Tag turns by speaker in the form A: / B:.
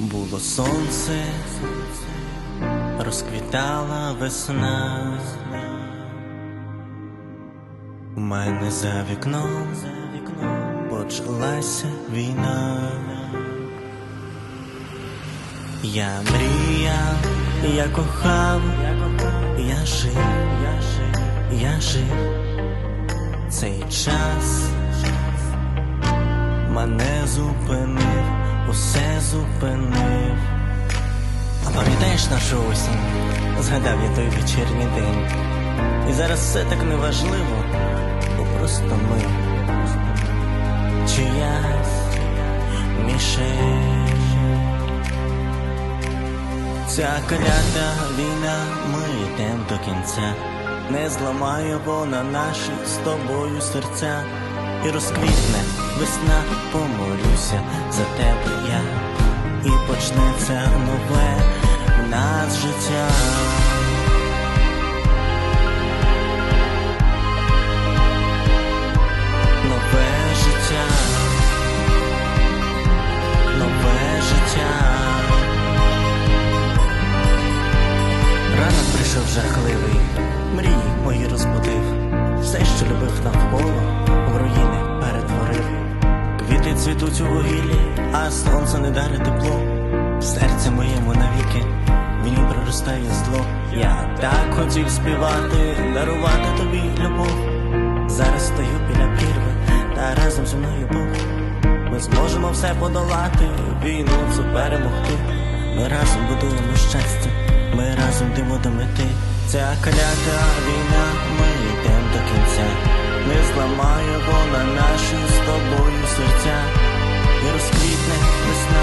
A: Було сонце, розквітала весна. У мене за вікном почалася війна. Я мріяв, я кохав, я жив, я жив, я жив. Цей час мене зупинив, усе зупинив. А пам'ятаєш нашу осінь? Згадав я той вечірній день. І зараз все так неважливо, бо просто ми чиясь мішень. Ця клята війна, ми йдем до кінця. Не зламає вона наші з тобою серця. І розквітне весна, помолюся за тебе я. І почнеться нове в нас життя. Нове життя. Нове життя. Ранок прийшов жахливий, мрії мої розбудив, все, що любив навколо, Квіти у вугіллі, а сонце не дарить тепло. В серці моєму навіки ній проростає зло. Я так хотів співати, дарувати тобі любов. Зараз стою біля прірви, та разом зі мною Бог. Ми зможемо все подолати, війну цю перемогти. Ми разом будуємо щастя, ми разом йдемо до мети. Ця клята війна, ми йдемо до кінця. Не зламає вона наші з тобою серця. І розквітне весна, помолюся за